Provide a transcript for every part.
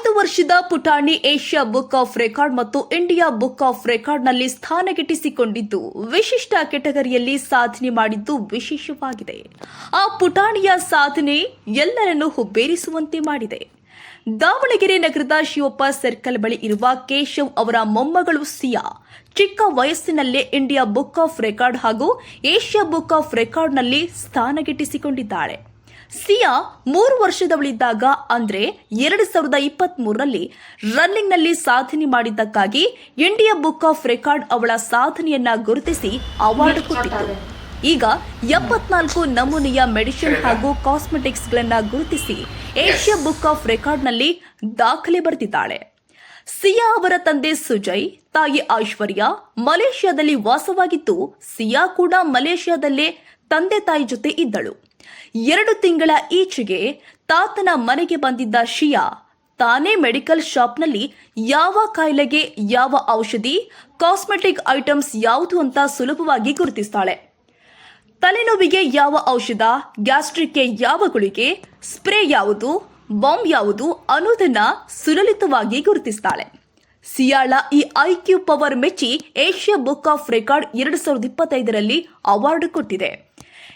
ಐದು ವರ್ಷದ ಪುಟಾಣಿ ಏಷ್ಯಾ ಬುಕ್ ಆಫ್ ರೆಕಾರ್ಡ್ ಮತ್ತು ಇಂಡಿಯಾ ಬುಕ್ ಆಫ್ ರೆಕಾರ್ಡ್ನಲ್ಲಿ ಸ್ಥಾನ ಗಿಟ್ಟಿಸಿಕೊಂಡಿದ್ದು, ವಿಶಿಷ್ಟ ಕೆಟಗರಿಯಲ್ಲಿ ಸಾಧನೆ ಮಾಡಿದ್ದು ವಿಶೇಷವಾಗಿದೆ. ಆ ಪುಟಾಣಿಯ ಸಾಧನೆ ಎಲ್ಲರನ್ನೂ ಹುಬ್ಬೇರಿಸುವಂತೆ ಮಾಡಿದೆ. ದಾವಣಗೆರೆ ನಗರದ ಶಿವಪ್ಪ ಸರ್ಕಲ್ ಬಳಿ ಇರುವ ಕೇಶವ್ ಅವರ ಮೊಮ್ಮಗಳು ಸಿಯಾ, ಚಿಕ್ಕ ವಯಸ್ಸಿನಲ್ಲೇ ಇಂಡಿಯಾ ಬುಕ್ ಆಫ್ ರೆಕಾರ್ಡ್ ಹಾಗೂ ಏಷ್ಯಾ ಬುಕ್ ಆಫ್ ರೆಕಾರ್ಡ್ನಲ್ಲಿ ಸ್ಥಾನ ಗಿಟ್ಟಿಸಿಕೊಂಡಿದ್ದಾಳೆ. ಸಿಯಾ ಮೂರು ವರ್ಷದವಳಿದ್ದಾಗ ಅಂದ್ರೆ ಎರಡು ಸಾವಿರದ ಇಪ್ಪತ್ತ್ ಮೂರರಲ್ಲಿ ರನ್ನಿಂಗ್ನಲ್ಲಿ ಸಾಧನೆ ಮಾಡಿದ್ದಕ್ಕಾಗಿ ಇಂಡಿಯಾ ಬುಕ್ ಆಫ್ ರೆಕಾರ್ಡ್ ಅವಳ ಸಾಧನೆಯನ್ನ ಗುರುತಿಸಿ ಅವಾರ್ಡ್ ಕೊಟ್ಟಿತ್ತು ಈಗ ಎಪ್ಪತ್ನಾಲ್ಕು ನಮೂನೆಯ ಮೆಡಿಸಿನ್ ಹಾಗೂ ಕಾಸ್ಮೆಟಿಕ್ಸ್ಗಳನ್ನ ಗುರುತಿಸಿ ಏಷ್ಯಾ ಬುಕ್ ಆಫ್ ರೆಕಾರ್ಡ್ನಲ್ಲಿ ದಾಖಲೆ ಬರೆದಿದ್ದಾಳೆ. ಸಿಯಾ ಅವರ ತಂದೆ ಸುಜಯ್, ತಾಯಿ ಐಶ್ವರ್ಯ ಮಲೇಷ್ಯಾದಲ್ಲಿ ವಾಸವಾಗಿದ್ದು ಸಿಯಾ ಕೂಡ ಮಲೇಷ್ಯಾದಲ್ಲೇ ತಂದೆ ತಾಯಿ ಜೊತೆ ಇದ್ದಳು. ಎರಡು ತಿಂಗಳ ಈಚೆಗೆ ತಾತನ ಮನೆಗೆ ಬಂದಿದ್ದ ಶಿಯಾ ತಾನೇ ಮೆಡಿಕಲ್ ಶಾಪ್ನಲ್ಲಿ ಯಾವ ಕಾಯಿಲೆಗೆ ಯಾವ ಔಷಧಿ, ಕಾಸ್ಮೆಟಿಕ್ ಐಟಮ್ಸ್ ಯಾವುದು ಅಂತ ಸುಲಭವಾಗಿ ಗುರುತಿಸ್ತಾಳೆ. ತಲೆನೋವಿಗೆ ಯಾವ ಔಷಧ, ಗ್ಯಾಸ್ಟ್ರಿಕ್ಗೆ ಯಾವ ಗುಳಿಗೆ, ಸ್ಪ್ರೇ ಯಾವುದು, ಬಾಂಬ್ ಯಾವುದು ಅನ್ನೋದನ್ನ ಸುಲಲಿತವಾಗಿ ಗುರುತಿಸ್ತಾಳೆ. ಸಿಯಾಳ ಈ ಐಕ್ಯೂ ಪವರ್ ಮೆಚ್ಚಿ ಏಷ್ಯಾ ಬುಕ್ ಆಫ್ ರೆಕಾರ್ಡ್ ಎರಡು ಸಾವಿರದ ಇಪ್ಪತ್ತೈದರಲ್ಲಿ ಅವಾರ್ಡ್ ಕೊಟ್ಟಿದೆ.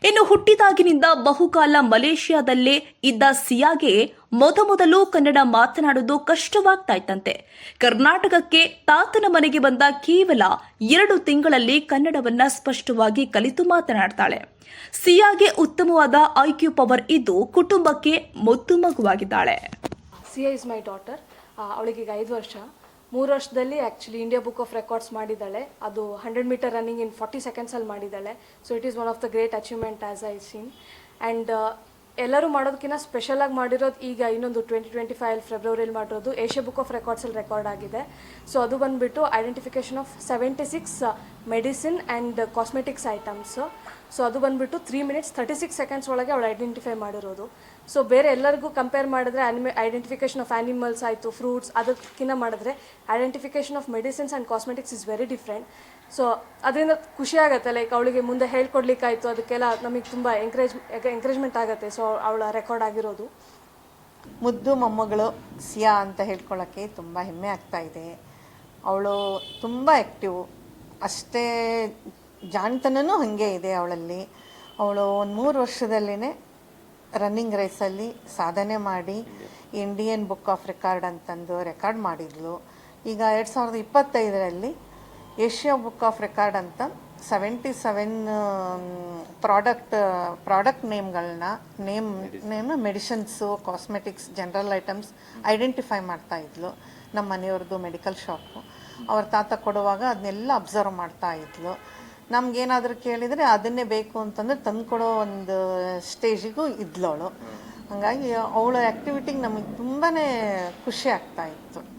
ಇನ್ನು ಹುಟ್ಟಿದಾಗಿನಿಂದ ಬಹುಕಾಲ ಮಲೇಷ್ಯಾದಲ್ಲೇ ಇದ್ದ ಸಿಯಾಗೆ ಮೊದಮೊದಲು ಕನ್ನಡ ಮಾತನಾಡುವುದು ಕಷ್ಟವಾಗ್ತಾ ಇತ್ತಂತೆ ಕರ್ನಾಟಕಕ್ಕೆ ತಾತನ ಮನೆಗೆ ಬಂದ ಕೇವಲ ಎರಡು ತಿಂಗಳಲ್ಲಿ ಕನ್ನಡವನ್ನ ಸ್ಪಷ್ಟವಾಗಿ ಕಲಿತು ಮಾತನಾಡ್ತಾಳೆ. ಸಿಯಾಗೆ ಉತ್ತಮವಾದ ಐಕ್ಯೂ ಪವರ್ ಇದ್ದು ಕುಟುಂಬಕ್ಕೆ ಮುದ್ದು ಮಗುವಾಗಿದ್ದಾಳೆ. ಸಿಯಾ ಇಸ್ ಮೈ ಡಾಟರ್. ಅವಳಿಗೆ ಈಗ ಐದು ವರ್ಷ. ಮೂರು ವರ್ಷದಲ್ಲಿ actually India book of records ಮಾಡಿದ್ದಾಳೆ. ಅದು hundred metre running in forty ಸೆಕೆಂಡ್ಸಲ್ಲಿ ಮಾಡಿದ್ದಾಳೆ. So it is one of the great achievement as I seen and ಎಲ್ಲರೂ ಮಾಡೋದಕ್ಕಿಂತ ಸ್ಪೆಷಲಾಗಿ ಮಾಡಿರೋದು ಈಗ ಇನ್ನೊಂದು ಟ್ವೆಂಟಿ ಟ್ವೆಂಟಿ ಫೈವ್ ಫೆಬ್ರವರಿಯಲ್ಲಿ ಮಾಡಿರೋದು ಏಷ್ಯಾ ಬುಕ್ ಆಫ್ ರೆಕಾರ್ಡ್ಸಲ್ಲಿ ರೆಕಾರ್ಡ್ ಆಗಿದೆ. ಸೊ ಅದು ಬಂದುಬಿಟ್ಟು identification of seventy six medicine and cosmetics items so ಅದು ಬಂದುಬಿಟ್ಟು three minutes thirty six seconds ಒಳಗೆ ಅವಳು ಐಡೆಂಟಿಫೈ ಮಾಡಿರೋದು. ಸೊ ಬೇರೆ ಎಲ್ಲರಿಗೂ ಕಂಪೇರ್ ಮಾಡಿದ್ರೆ ಅನಿಮೆ ಐಡೆಂಟಿಫಿಕೇಷನ್ ಆಫ್ ಆ್ಯನಿಮಲ್ಸ್ ಆಯಿತು ಫ್ರೂಟ್ಸ್ ಅದಕ್ಕಿಂತ ಮಾಡಿದ್ರೆ identification of medicines and cosmetics is very different so ಅದರಿಂದ ಖುಷಿ ಆಗುತ್ತೆ ಲೈಕ್ ಅವಳಿಗೆ ಮುಂದೆ ಹೇಳ್ಕೊಡ್ಲಿಕ್ಕಾಯಿತು, ಅದಕ್ಕೆಲ್ಲ ನಮಗೆ ತುಂಬ ಎಂಕರೇಜ್ ಎಂಕರೇಜ್ಮೆಂಟ್ ಆಗುತ್ತೆ ಸೊ ಅವಳ ರೆಕಾರ್ಡ್ ಆಗಿರೋದು. ಮುದ್ದು ಮೊಮ್ಮಗಳು ಸಿಯಾ ಅಂತ ಹೇಳ್ಕೊಳ್ಳೋಕ್ಕೆ ತುಂಬ ಹೆಮ್ಮೆ ಆಗ್ತಾ ಇದೆ. ಅವಳು ತುಂಬ ಆ್ಯಕ್ಟಿವ್ ಅಷ್ಟೇ ಜಾಣ್ತನೂ ಹಾಗೆ ಇದೆ ಅವಳಲ್ಲಿ. ಅವಳು ಒಂದು ಮೂರು ವರ್ಷದಲ್ಲೇ ರನ್ನಿಂಗ್ ರೇಸಲ್ಲಿ ಸಾಧನೆ ಮಾಡಿ ಇಂಡಿಯನ್ ಬುಕ್ ಆಫ್ ರೆಕಾರ್ಡ್ ಅಂತಂದು ರೆಕಾರ್ಡ್ ಮಾಡಿದ್ಲು. ಈಗ ಎರಡು ಸಾವಿರದ ಇಪ್ಪತ್ತೈದರಲ್ಲಿ ಏಷ್ಯಾ ಬುಕ್ ಆಫ್ ರೆಕಾರ್ಡ್ ಅಂತ seventy seven product product ನೇಮ್ಗಳನ್ನ name name medicines cosmetics general items identify ಮಾಡ್ತಾ ಇದ್ಲು ನಮ್ಮ ಮನೆಯವ್ರದ್ದು ಮೆಡಿಕಲ್ ಶಾಪು. ಅವ್ರ ತಾತ ಕೊಡುವಾಗ ಅದನ್ನೆಲ್ಲ ಅಬ್ಸರ್ವ್ ಮಾಡ್ತಾ ಇದ್ಲು. ನಮ್ಗೇನಾದರೂ ಕೇಳಿದರೆ ಅದನ್ನೇ ಬೇಕು ಅಂತಂದ್ರೆ ತಂದುಕೊಡೋ ಒಂದು ಸ್ಟೇಜಿಗೂ ಇದ್ಲವಳು. ಹಾಗಾಗಿ ಅವಳ ಆ್ಯಕ್ಟಿವಿಟಿಗೆ ನಮಗೆ ತುಂಬಾ ಖುಷಿ ಆಗ್ತಾ ಇತ್ತು.